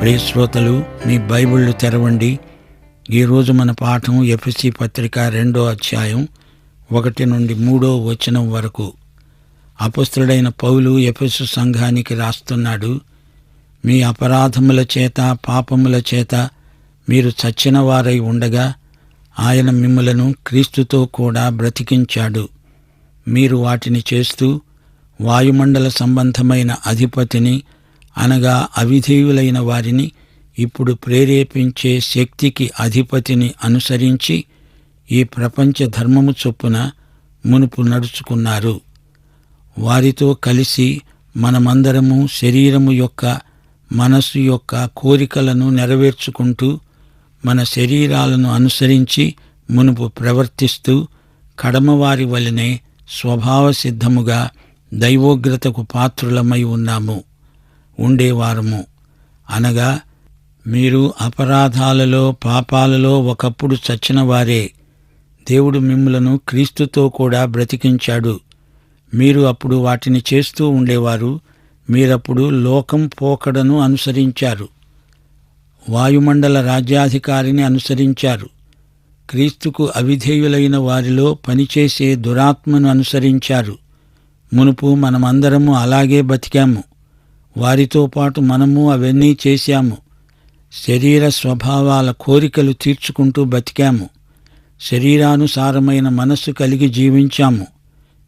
ప్రియ శ్రోతలు మీ బైబిళ్ళు తెరవండి. ఈరోజు మన పాఠం ఎఫ్ఎస్సి పత్రిక రెండో అధ్యాయం ఒకటి నుండి మూడో వచనం వరకు. అపుస్తుడైన పౌలు ఎఫెసు సంఘానికి రాస్తున్నాడు మీ అపరాధముల చేత పాపముల చేత మీరు చచ్చిన వారై ఉండగా ఆయన మిమ్మలను క్రీస్తుతో కూడా బ్రతికించాడు. మీరు వాటిని చేస్తూ వాయుమండల సంబంధమైన అధిపతిని అనగా అవిధేయులైన వారిని ఇప్పుడు ప్రేరేపించే శక్తికి అధిపతిని అనుసరించి ఈ ప్రపంచ ధర్మము చొప్పున మునుపు నడుచుకున్నారు. వారితో కలిసి మనమందరము శరీరము యొక్క మనస్సు యొక్క కోరికలను నెరవేర్చుకుంటూ మన శరీరాలను అనుసరించి మునుపు ప్రవర్తిస్తూ కడమవారి వలనే స్వభావ సిద్ధముగా దైవోగ్రతకు పాత్రులమై ఉన్నాము. ఉండేవారము. అనగా మీరు అపరాధాలలో పాపాలలో ఒకప్పుడు చచ్చినవారే. దేవుడు మిమ్మలను క్రీస్తుతో కూడా బ్రతికించాడు. మీరు అప్పుడు వాటిని చేస్తూ ఉండేవారు. మీరప్పుడు లోకం పోకడను అనుసరించారు. వాయుమండల రాజ్యాధికారిని అనుసరించారు. క్రీస్తుకు అవిధేయులైన వారిలో పనిచేసే దురాత్మను అనుసరించారు. మునుపు మనమందరము అలాగే బతికాము. వారితో పాటు మనము అవన్నీ చేశాము. శరీర స్వభావాల కోరికలు తీర్చుకుంటూ బతికాము. శరీరానుసారమైన మనస్సు కలిగి జీవించాము.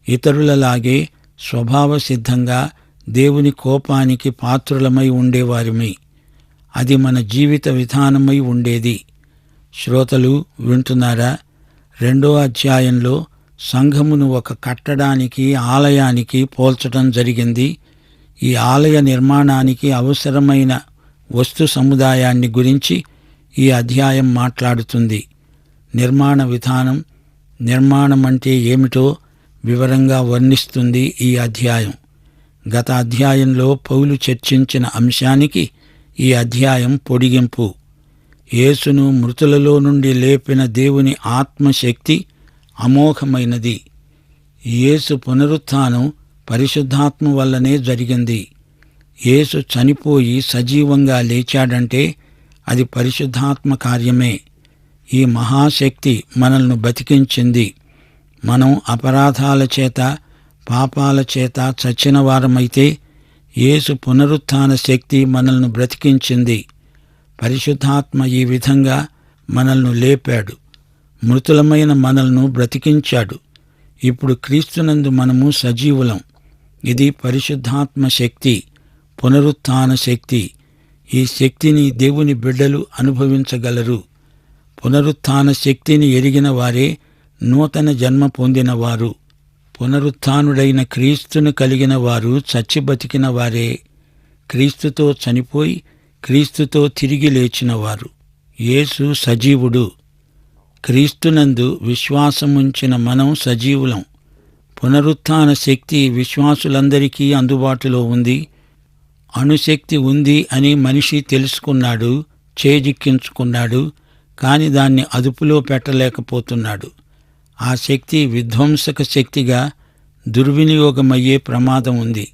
ఇతరులలాగే స్వభావ సిద్ధంగా దేవుని కోపానికి పాత్రులమై ఉండేవారిమి. అది మన జీవిత విధానమై ఉండేది. శ్రోతలు వింటున్నారా? రెండో అధ్యాయంలో సంఘమును ఒక కట్టడానికి ఆలయానికి పోల్చడం జరిగింది. ఈ ఆలయ నిర్మాణానికి అవసరమైన వస్తు సముదాయాన్ని గురించి ఈ అధ్యాయం మాట్లాడుతుంది. నిర్మాణ విధానం నిర్మాణం అంటే ఏమిటో వివరంగా వర్ణిస్తుంది ఈ అధ్యాయం. గత అధ్యాయంలో పౌలు చర్చించిన అంశానికి ఈ అధ్యాయం పొడిగింపు. యేసును మృతులలో నుండి లేపిన దేవుని ఆత్మశక్తి అమోఘమైనది. యేసు పునరుత్థానం పరిశుద్ధాత్మ వల్లనే జరిగింది. యేసు చనిపోయి సజీవంగా లేచాడంటే అది పరిశుద్ధాత్మ కార్యమే. ఈ మహాశక్తి మనల్ని బతికించింది. మనం అపరాధాల చేత పాపాల చేత చచ్చిన వారమైతే యేసు పునరుత్థాన శక్తి మనల్ని బ్రతికించింది. పరిశుద్ధాత్మ ఈ విధంగా మనల్ని లేపాడు. మృతులమైన మనల్ని బ్రతికించాడు. ఇప్పుడు క్రీస్తునందు మనము సజీవులం. ఇది పరిశుద్ధాత్మ శక్తి పునరుత్థాన శక్తి. ఈ శక్తిని దేవుని బిడ్డలు అనుభవించగలరు. పునరుత్న శక్తిని ఎరిగిన వారే నూతన జన్మ పొందినవారు. పునరుత్డైన క్రీస్తును కలిగిన వారు చచ్చి బతికిన వారే. క్రీస్తుతో చనిపోయి క్రీస్తుతో తిరిగి లేచినవారు. యేసు సజీవుడు. క్రీస్తునందు విశ్వాసముంచిన మనం సజీవులం. పునరుత్న శక్తి విశ్వాసులందరికీ అందుబాటులో ఉంది. అణుశక్తి ఉంది అని మనిషి తెలుసుకున్నాడు చేజిక్కించుకున్నాడు కాని దాన్ని అదుపులో పెట్టలేకపోతున్నాడు. ఆ శక్తి విధ్వంసక శక్తిగా దుర్వినియోగమయ్యే ప్రమాదం ఉంది.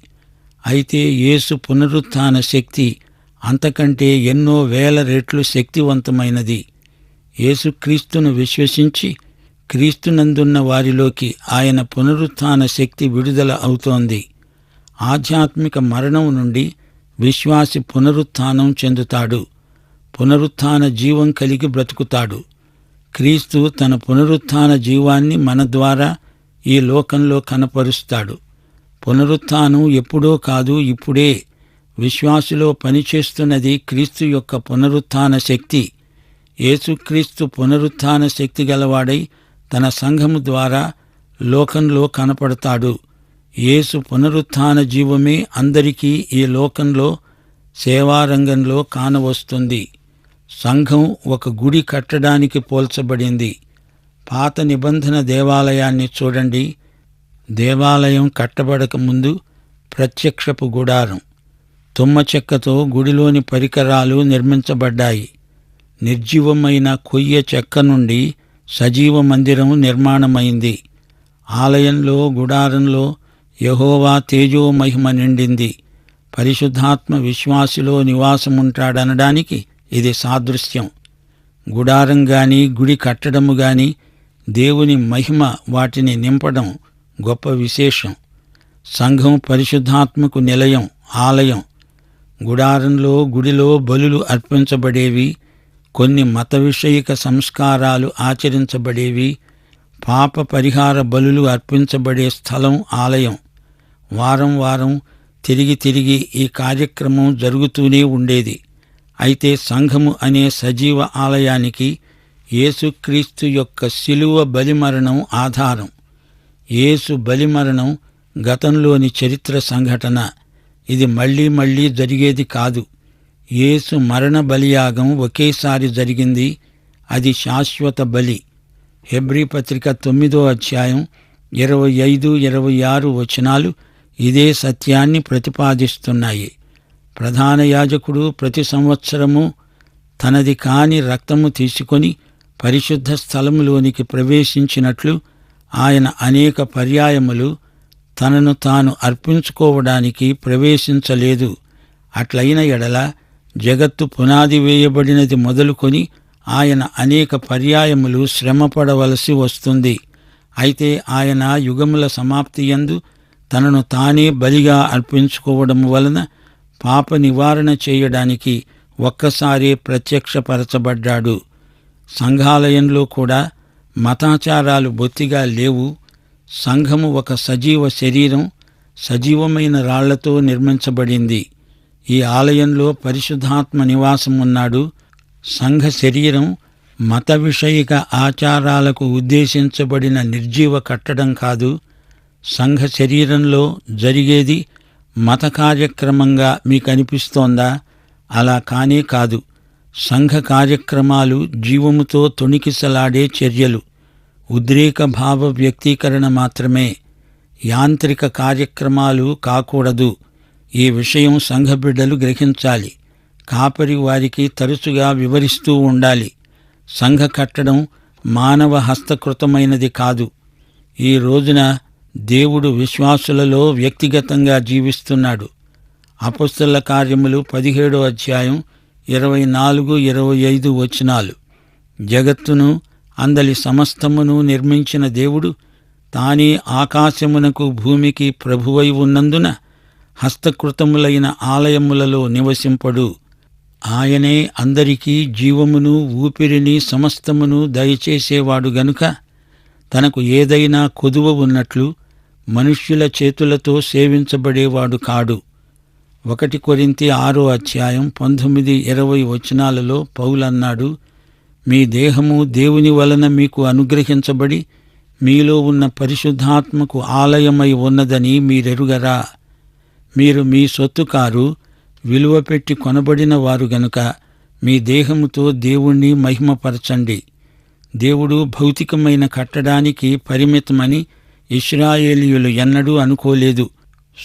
అయితే యేసు పునరుత్న శక్తి అంతకంటే ఎన్నో వేల రెట్లు శక్తివంతమైనది. యేసుక్రీస్తును విశ్వసించి క్రీస్తునందున్న వారిలోకి ఆయన పునరుత్థాన శక్తి విడుదల అవుతోంది. ఆధ్యాత్మిక మరణం నుండి విశ్వాసి పునరుత్థానం చెందుతాడు. పునరుత్థాన జీవం కలిగి బ్రతుకుతాడు. క్రీస్తు తన పునరుత్థాన జీవాన్ని మన ద్వారా ఈ లోకంలో కనపరుస్తాడు. పునరుత్థానం ఎప్పుడో కాదు ఇప్పుడే. విశ్వాసులో పనిచేస్తున్నది క్రీస్తు యొక్క పునరుత్థాన శక్తి. యేసుక్రీస్తు పునరుత్థాన శక్తి గలవాడై తన సంఘము ద్వారా లోకంలో కనపడతాడు. యేసు పునరుత్థాన జీవమే అందరికీ ఈ లోకంలో సేవారంగంలో కానవస్తుంది. సంఘం ఒక గుడి కట్టడానికి పోల్చబడింది. పాత నిబంధన దేవాలయాన్ని చూడండి. దేవాలయం కట్టబడక ముందు ప్రత్యక్షపు గుడారం. తుమ్మ చెక్కతో గుడిలోని పరికరాలు నిర్మించబడ్డాయి. నిర్జీవమైన కొయ్య చెక్క నుండి సజీవ మందిరం నిర్మాణమైంది. ఆలయంలో గుడారంలో యహోవా తేజోమహిమ నిండింది. పరిశుద్ధాత్మ విశ్వాసిలో నివాసముంటాడనడానికి ఇది సాదృశ్యం. గుడారం గాని గుడి కట్టడము గాని దేవుని మహిమ వాటిని నింపడం గొప్ప విశేషం. సంఘం పరిశుద్ధాత్మకు నిలయం ఆలయం. గుడారంలో గుడిలో బలులు అర్పించబడేవి కొన్ని మత విషయక సంస్కారాలు ఆచరించబడేవి పాప పరిహార బలులు అర్పించబడే స్థలం ఆలయం. వారం వారం తిరిగి తిరిగి ఈ కార్యక్రమం జరుగుతూనే ఉండేది. అయితే సంఘము అనే సజీవ ఆలయానికి యేసుక్రీస్తు యొక్క శిలువ బలిమరణం ఆధారం. యేసు బలిమరణం గతంలోని చరిత్ర సంఘటన. ఇది మళ్ళీ మళ్ళీ జరిగేది కాదు. యేసు మరణ బలియాగం ఒకేసారి జరిగింది. అది శాశ్వత బలి. హెబ్రీ పత్రిక తొమ్మిదో అధ్యాయం ఇరవై ఐదు ఇరవై ఆరు వచనాలు ఇదే సత్యాన్ని ప్రతిపాదిస్తున్నాయి. ప్రధాన యాజకుడు ప్రతి సంవత్సరము తనది కాని రక్తము తీసుకొని పరిశుద్ధ స్థలములోనికి ప్రవేశించినట్లు ఆయన అనేక పర్యాయములు తనను తాను అర్పించుకోవడానికి ప్రవేశించలేదు. అట్లయిన ఎడల జగత్తు పునాది వేయబడినది మొదలుకొని ఆయన అనేక పర్యాయములు శ్రమపడవలసి వస్తుంది. అయితే ఆయన యుగముల సమాప్తి యందు తనను తానే బలిగా అర్పించుకోవడం వలన పాప నివారణ చేయడానికి ఒక్కసారే ప్రత్యక్షపరచబడ్డాడు. సంఘాలయంలో కూడా మతాచారాలు బొత్తిగా లేవు. సంఘము ఒక సజీవ శరీరం సజీవమైన రాళ్ళతో నిర్మించబడింది. ఈ ఆలయంలో పరిశుద్ధాత్మ నివాసం ఉన్నాడు. సంఘ శరీరం మత విషయిక ఆచారాలకు ఉద్దేశించబడిన నిర్జీవ కట్టడం కాదు. సంఘ శరీరంలో జరిగేది మత కార్యక్రమంగా మీకు అనిపిస్తోందా అలా కానే కాదు. సంఘ కార్యక్రమాలు జీవముతో తొణికిసలాడే చర్యలు. ఉద్రేక భావ వ్యక్తీకరణ మాత్రమే. యాంత్రిక కార్యక్రమాలు కాకూడదు. ఈ విషయం సంఘ బిడ్డలు గ్రహించాలి. కాపరి వారికి తరచుగా వివరిస్తూ ఉండాలి. సంఘ కట్టడం మానవ హస్తకృతమైనది కాదు. ఈ రోజున దేవుడు విశ్వాసులలో వ్యక్తిగతంగా జీవిస్తున్నాడు. అపస్తుల కార్యములు పదిహేడో అధ్యాయం ఇరవై నాలుగు ఇరవై ఐదు వచనాలు. జగత్తును అందలి సమస్తమును నిర్మించిన దేవుడు తానే ఆకాశమునకు భూమికి ప్రభువై ఉన్నందున హస్తకృతములైన ఆలయములలో నివసింపడు. ఆయనే అందరికీ జీవమును ఊపిరిని సమస్తమును దయచేసేవాడు గనుక తనకు ఏదైనా కొదువ ఉన్నట్లు మనుష్యుల చేతులతో సేవించబడేవాడు కాడు. ఒకటి కొరింతి ఆరో అధ్యాయం పంతొమ్మిది ఇరవై వచనాలలో పౌలన్నాడు మీ దేహము దేవుని వలన మీకు అనుగ్రహించబడి మీలో ఉన్న పరిశుద్ధాత్మకు ఆలయమై ఉన్నదని మీరెరుగరా? మీరు మీ సొత్తు కారు విలువ పెట్టి కొనబడిన వారు గనుక మీ దేహముతో దేవుణ్ణి మహిమపరచండి. దేవుడు భౌతికమైన కట్టడానికి పరిమితమని ఇస్రాయేలీయులు ఎన్నడూ అనుకోలేదు.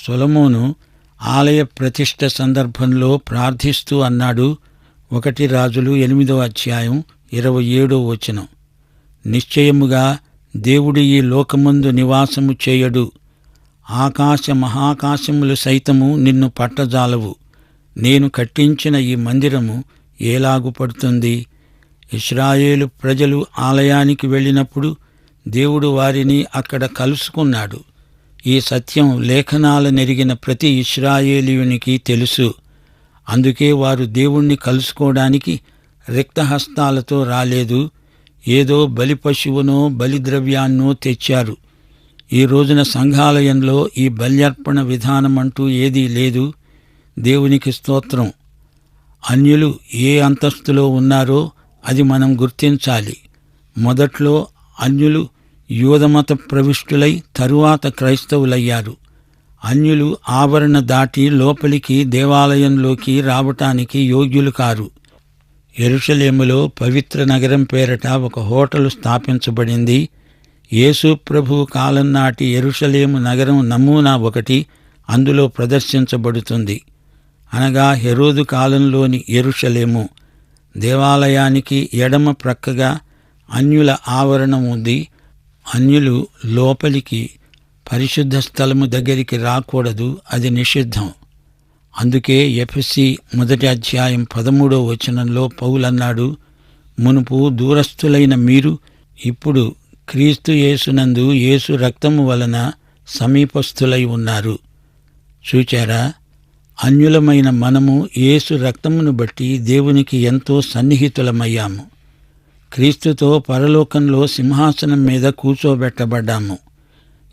సొలమోను ఆలయ ప్రతిష్ట సందర్భంలో ప్రార్థిస్తూ అన్నాడు ఒకటి రాజులు ఎనిమిదో అధ్యాయం ఇరవై ఏడో వచనం. నిశ్చయముగా దేవుడు ఈ లోకమందు నివాసము చేయడు. ఆకాశ మహాకాశములు సైతము నిన్ను పట్టజాలవు. నేను కట్టించిన ఈ మందిరము ఏలాగుపడుతుంది ఇస్రాయేలు ప్రజలు ఆలయానికి వెళ్ళినప్పుడు దేవుడు వారిని అక్కడ కలుసుకున్నాడు. ఈ సత్యం లేఖనాల నెరిగిన ప్రతి ఇస్రాయేలీయునికి తెలుసు. అందుకే వారు దేవుణ్ణి కలుసుకోవడానికి రిక్తహస్తాలతో రాలేదు. ఏదో బలి పశువునో బలిద్రవ్యాన్నో తెచ్చారు. ఈ రోజున సంఘాలయంలో ఈ బల్యర్పణ విధానం అంటూ ఏదీ లేదు. దేవునికి స్తోత్రం. అన్యులు ఏ అంతస్తులో ఉన్నారో అది మనం గుర్తించాలి. మొదట్లో అన్యులు యూదమత ప్రవిష్టులై తరువాత క్రైస్తవులయ్యారు. అన్యులు ఆవరణ దాటి లోపలికి దేవాలయంలోకి రావటానికి యోగ్యులు కారు. ఎరుషలేములో పవిత్ర నగరం పేరట ఒక హోటలు స్థాపించబడింది. యేసుప్రభు కాలం నాటి ఎరుషలేము నగరం నమూనా ఒకటి అందులో ప్రదర్శించబడుతుంది. అనగా హెరోదు కాలంలోని ఎరుషలేము దేవాలయానికి ఎడమ ప్రక్కగా అన్యుల ఆవరణం ఉంది. అన్యులు లోపలికి పరిశుద్ధ స్థలము దగ్గరికి రాకూడదు అది నిషిద్ధం. అందుకే ఎఫ్సి మొదటి అధ్యాయం పదమూడో వచనంలో పౌలన్నాడు మునుపు దూరస్థులైన మీరు ఇప్పుడు క్రీస్తు యేసునందు యేసు రక్తము వలన సమీపస్థులై ఉన్నారు. చూచారా? అన్యులమైన మనము యేసు రక్తమును బట్టి దేవునికి ఎంతో సన్నిహితులమయ్యాము. క్రీస్తుతో పరలోకంలో సింహాసనం మీద కూర్చోబెట్టబడ్డాము.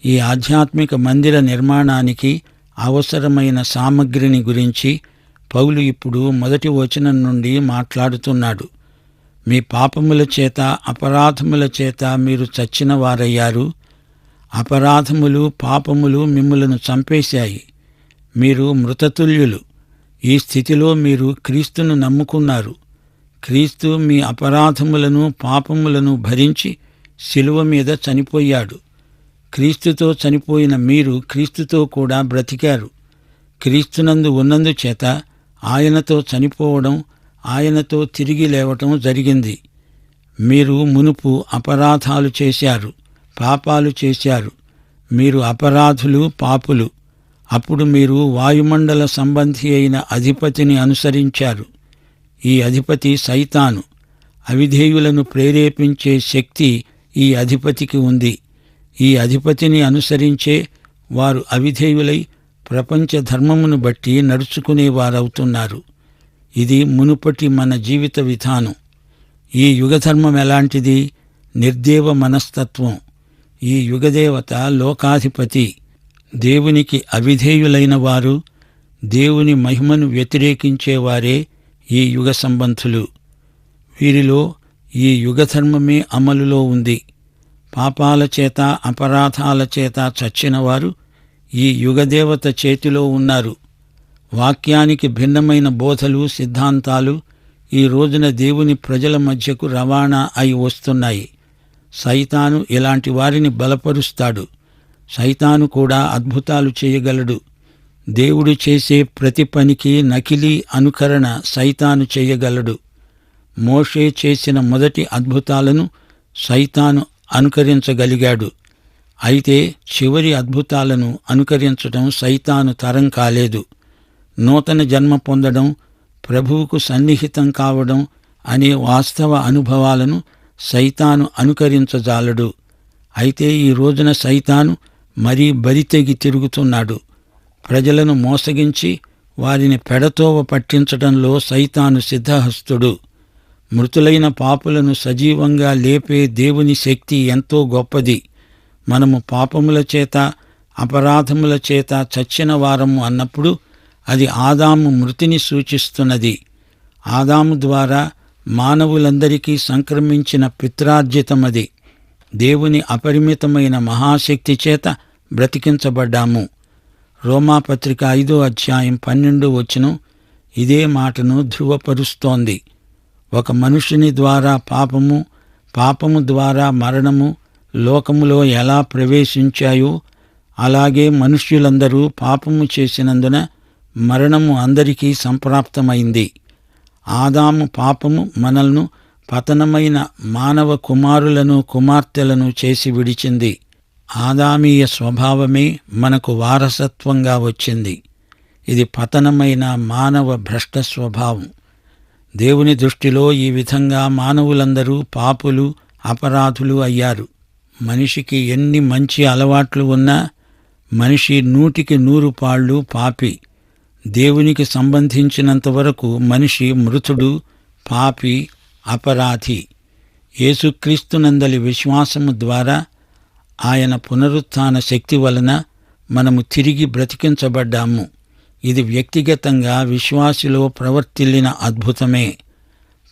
ఈ ఆధ్యాత్మిక మందిర నిర్మాణానికి అవసరమైన సామగ్రిని గురించి పౌలు ఇప్పుడు మొదటి వచనం నుండి మాట్లాడుతున్నాడు. మీ పాపముల చేత అపరాధముల చేత మీరు చచ్చిన వారయ్యారు. అపరాధములు పాపములు మిమ్ములను చంపేశాయి. మీరు మృతతుల్యులు. ఈ స్థితిలో మీరు క్రీస్తును నమ్ముకున్నారు. క్రీస్తు మీ అపరాధములను పాపములను భరించి శిలువ మీద చనిపోయాడు. క్రీస్తుతో చనిపోయిన మీరు క్రీస్తుతో కూడా బ్రతికారు. క్రీస్తునందు ఉన్నందుచేత ఆయనతో చనిపోవడం ఆయనతో తిరిగి లేవటం జరిగింది. మీరు మునుపు అపరాధాలు చేశారు పాపాలు చేశారు. మీరు అపరాధులు పాపులు. అప్పుడు మీరు వాయుమండల సంబంధి అయిన అధిపతిని అనుసరించారు. ఈ అధిపతి సైతాను. అవిధేయులను ప్రేరేపించే శక్తి ఈ అధిపతికి ఉంది. ఈ అధిపతిని అనుసరించే వారు అవిధేయులై ప్రపంచ ధర్మమును బట్టి నడుచుకునేవారవుతున్నారు. ఇది మునుపటి మన జీవిత విధానం. ఈ యుగధర్మం ఎలాంటిది? నిర్దేవ మనస్తత్వం. ఈ యుగదేవత లోకాధిపతి. దేవునికి అవిధేయులైన వారు దేవుని మహిమను వ్యతిరేకించేవారే ఈ యుగ సంబంధులు. వీరిలో ఈ యుగధర్మమే అమలులో ఉంది. పాపాల చేత అపరాధాల చేత చచ్చినవారు ఈ యుగదేవత చేతిలో ఉన్నారు. వాక్యానికి భిన్నమైన బోధలు సిద్ధాంతాలు ఈ రోజున దేవుని ప్రజల మధ్యకు రవాణా అయి వస్తున్నాయి. సైతాను ఇలాంటి వారిని బలపరుస్తాడు. సైతాను కూడా అద్భుతాలు చేయగలడు. దేవుడు చేసే ప్రతి పనికి నకిలీ అనుకరణ సైతాను చేయగలడు. మోషే చేసిన మొదటి అద్భుతాలను సైతాను అనుకరించగలిగాడు. అయితే చివరి అద్భుతాలను అనుకరించటం సైతాను తరం కాలేదు. నూతన జన్మ పొందడం ప్రభువుకు సన్నిహితం కావడం అనే వాస్తవ అనుభవాలను సైతాను అనుకరించజాలడు. అయితే ఈ రోజున సైతాను మరీ బరితెగి తిరుగుతున్నాడు. ప్రజలను మోసగించి వారిని పెడతోవ పట్టించడంలో సైతాను సిద్ధహస్తుడు. మృతులైన పాపులను సజీవంగా లేపే దేవుని శక్తి ఎంతో గొప్పది. మనము పాపముల చేత అపరాధముల చేత చచ్చిన వారము అన్నప్పుడు అది ఆదాము మృతిని సూచిస్తున్నది. ఆదాము ద్వారా మానవులందరికీ సంక్రమించిన పిత్రార్జితమది. దేవుని అపరిమితమైన మహాశక్తి చేత బ్రతికించబడ్డాము. రోమాపత్రిక ఐదో అధ్యాయం పన్నెండు వచ్చిన ఇదే మాటను ధృవపరుస్తోంది. ఒక మనుషుని ద్వారా పాపము పాపము ద్వారా మరణము లోకములో ఎలా ప్రవేశించాయో అలాగే మనుష్యులందరూ పాపము చేసినందున మరణము అందరికీ సంప్రాప్తమైంది. ఆదాము పాపము మనల్ను పతనమైన మానవ కుమారులను కుమార్తెలను చేసి విడిచింది. ఆదామీయ స్వభావమే మనకు వారసత్వంగా వచ్చింది. ఇది పతనమైన మానవ భ్రష్ట స్వభావం. దేవుని దృష్టిలో ఈ విధంగా మానవులందరూ పాపులు అపరాధులు అయ్యారు. మనిషికి ఎన్ని మంచి అలవాట్లు ఉన్నా మనిషి నూటికి నూరు పాళ్ళు పాపి. దేవునికి సంబంధించినంత వరకు మనిషి మృతుడు పాపి అపరాధి. యేసుక్రీస్తునందలి విశ్వాసము ద్వారా ఆయన పునరుత్థాన శక్తి వలన మనము తిరిగి బ్రతికించబడ్డాము. ఇది వ్యక్తిగతంగా విశ్వాసిలో ప్రవర్తిల్లిన అద్భుతమే.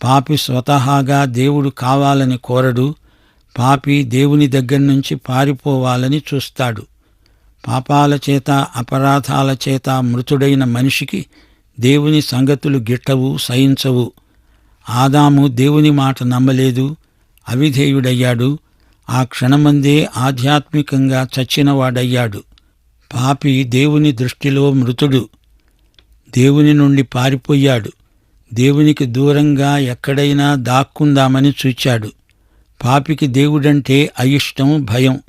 పాపి స్వతహాగా దేవుడు కావాలని కోరడు పాపి దేవుని దగ్గర నుంచి పారిపోవాలని చూస్తాడు. పాపాల చేత అపరాధాల చేత మృతుడైన మనిషికి దేవుని సంగతులు గిట్టవు సహించవు. ఆదాము దేవుని మాట నమ్మలేదు అవిధేయుడయ్యాడు. ఆ క్షణమందే ఆధ్యాత్మికంగా చచ్చినవాడయ్యాడు. పాపి దేవుని దృష్టిలో మృతుడు. దేవుని నుండి పారిపోయాడు. దేవునికి దూరంగా ఎక్కడైనా దాక్కుందామని చూచాడు. పాపికి దేవుడంటే అయిష్టం భయం.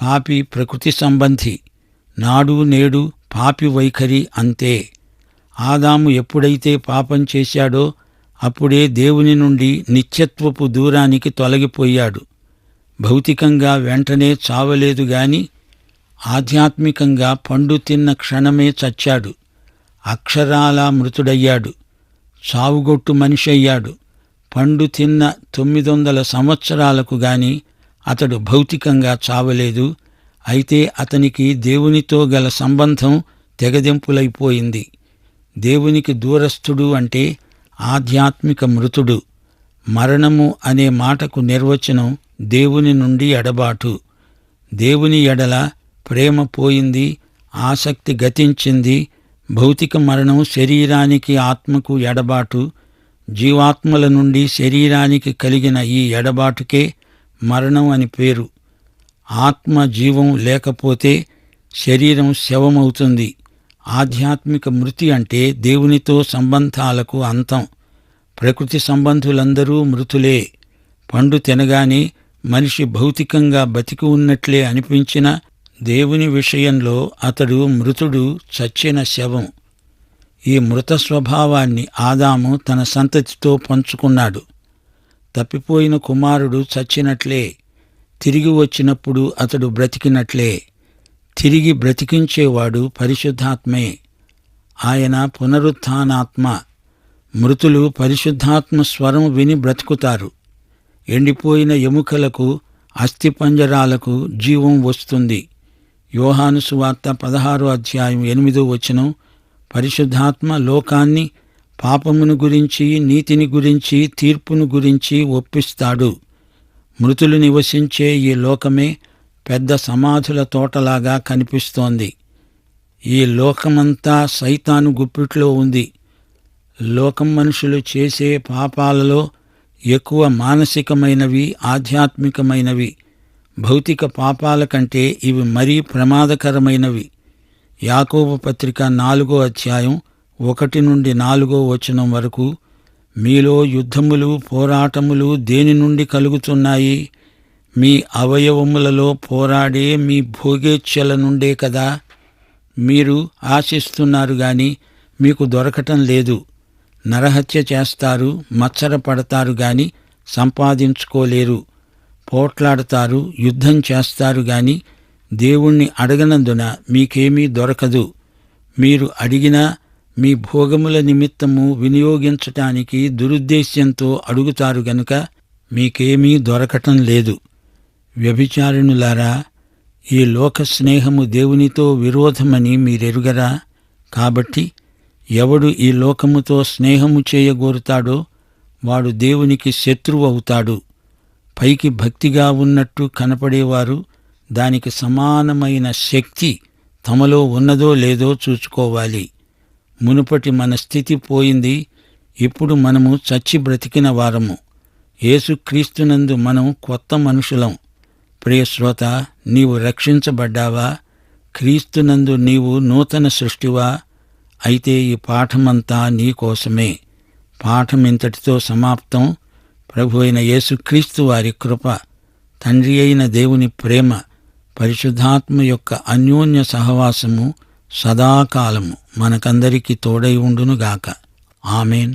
పాపి ప్రకృతి సంబంధి నాడు నేడు పాపి వైఖరి అంతే. ఆదాము ఎప్పుడైతే పాపం చేశాడో అప్పుడే దేవుని నుండి నిత్యత్వపు దూరానికి తొలగిపోయాడు. భౌతికంగా వెంటనే చావలేదు గాని ఆధ్యాత్మికంగా పండు తిన్న క్షణమే చచ్చాడు. అక్షరాలా మృతుడయ్యాడు. చావుగొట్టు మనిషి అయ్యాడు. పండు తిన్న తొమ్మిది వందల సంవత్సరాలకు గాని అతడు భౌతికంగా చావలేదు. అయితే అతనికి దేవునితో గల సంబంధం తెగదెంపులైపోయింది. దేవునికి దూరస్థుడు అంటే ఆధ్యాత్మిక మృతుడు. మరణము అనే మాటకు నిర్వచనం దేవుని నుండి ఎడబాటు. దేవుని ఎడల ప్రేమ పోయింది ఆసక్తి గతించింది. భౌతిక మరణం శరీరానికి ఆత్మకు ఎడబాటు. జీవాత్మల నుండి శరీరానికి కలిగిన ఈ ఎడబాటుకే మరణం అని పేరు. ఆత్మ జీవం లేకపోతే శరీరం శవమవుతుంది. ఆధ్యాత్మిక మృతి అంటే దేవునితో సంబంధాలకు అంతం. ప్రకృతి సంబంధులందరూ మృతులే. పండు తినగానే మనిషి భౌతికంగా బతికి ఉన్నట్లే అనిపించిన దేవుని విషయంలో అతడు మృతుడు చచ్చిన శవం. ఈ మృత స్వభావాన్ని ఆదాము తన సంతతితో పంచుకున్నాడు. తప్పిపోయిన కుమారుడు చచ్చినట్లే తిరిగి వచ్చినప్పుడు అతడు బ్రతికినట్లే తిరిగి బ్రతికించేవాడు పరిశుద్ధాత్మే. ఆయన పునరుత్నాత్మ మృతులు పరిశుద్ధాత్మ స్వరం విని బ్రతుకుతారు. ఎండిపోయిన ఎముకలకు అస్థిపంజరాలకు జీవం వస్తుంది. యోహాను సువార్త పదహారో అధ్యాయం ఎనిమిదో వచనం. పరిశుద్ధాత్మ లోకాన్ని పాపమును గురించి నీతిని గురించి తీర్పును గురించి ఒప్పిస్తాడు. మృతులు నివసించే ఈ లోకమే పెద్ద సమాధుల తోటలాగా కనిపిస్తోంది. ఈ లోకమంతా సైతాను గుప్పిట్లో ఉంది. లోకం మనుషులు చేసే పాపాలలో ఎక్కువ మానసికమైనవి ఆధ్యాత్మికమైనవి. భౌతిక పాపాల కంటే ఇవి మరీ ప్రమాదకరమైనవి. యాకోబ పత్రిక నాలుగో అధ్యాయం ఒకటి నుండి నాలుగో వచనం వరకు మీలో యుద్ధములు పోరాటములు దేని నుండి కలుగుతున్నాయి? మీ అవయవములలో పోరాడే మీ భోగేచ్ఛల నుండే కదా మీరు ఆశిస్తున్నారు గాని మీకు దొరకటం లేదు. నరహత్య చేస్తారు మచ్చర పడతారు గాని సంపాదించుకోలేరు. పోట్లాడతారు యుద్ధం చేస్తారు గాని దేవుణ్ణి అడగనందున మీకేమీ దొరకదు. మీరు అడిగినా మీ భోగముల నిమిత్తము వినియోగించటానికి దురుద్దేశ్యంతో అడుగుతారు గనుక మీకేమీ దొరకటం లేదు. వ్యభిచారిణులారా ఈ లోక స్నేహము దేవునితో విరోధమని మీరెరుగరా? కాబట్టి ఎవడు ఈ లోకముతో స్నేహము చేయగోరుతాడో వాడు దేవునికి శత్రువు అవుతాడు. పైకి భక్తిగా ఉన్నట్టు కనపడేవారు దానికి సమానమైన శక్తి తమలో ఉన్నదో లేదో చూసుకోవాలి మునుపటి మన స్థితి పోయింది ఇప్పుడు మనము చచ్చి బ్రతికిన వారము. యేసుక్రీస్తునందు మనం కొత్త మనుషులం. ప్రియశ్రోత నీవు రక్షించబడ్డావా? క్రీస్తునందు నీవు నూతన సృష్టివా? అయితే ఈ పాఠమంతా నీకోసమే పాఠం ఇంతటితో సమాప్తం. ప్రభు అయిన యేసుక్రీస్తు వారి కృప తండ్రి అయిన దేవుని ప్రేమ పరిశుద్ధాత్మ యొక్క అన్యోన్య సహవాసము సదాకాలము మనకందరికీ తోడై ఉండునుగాక. ఆమెన్.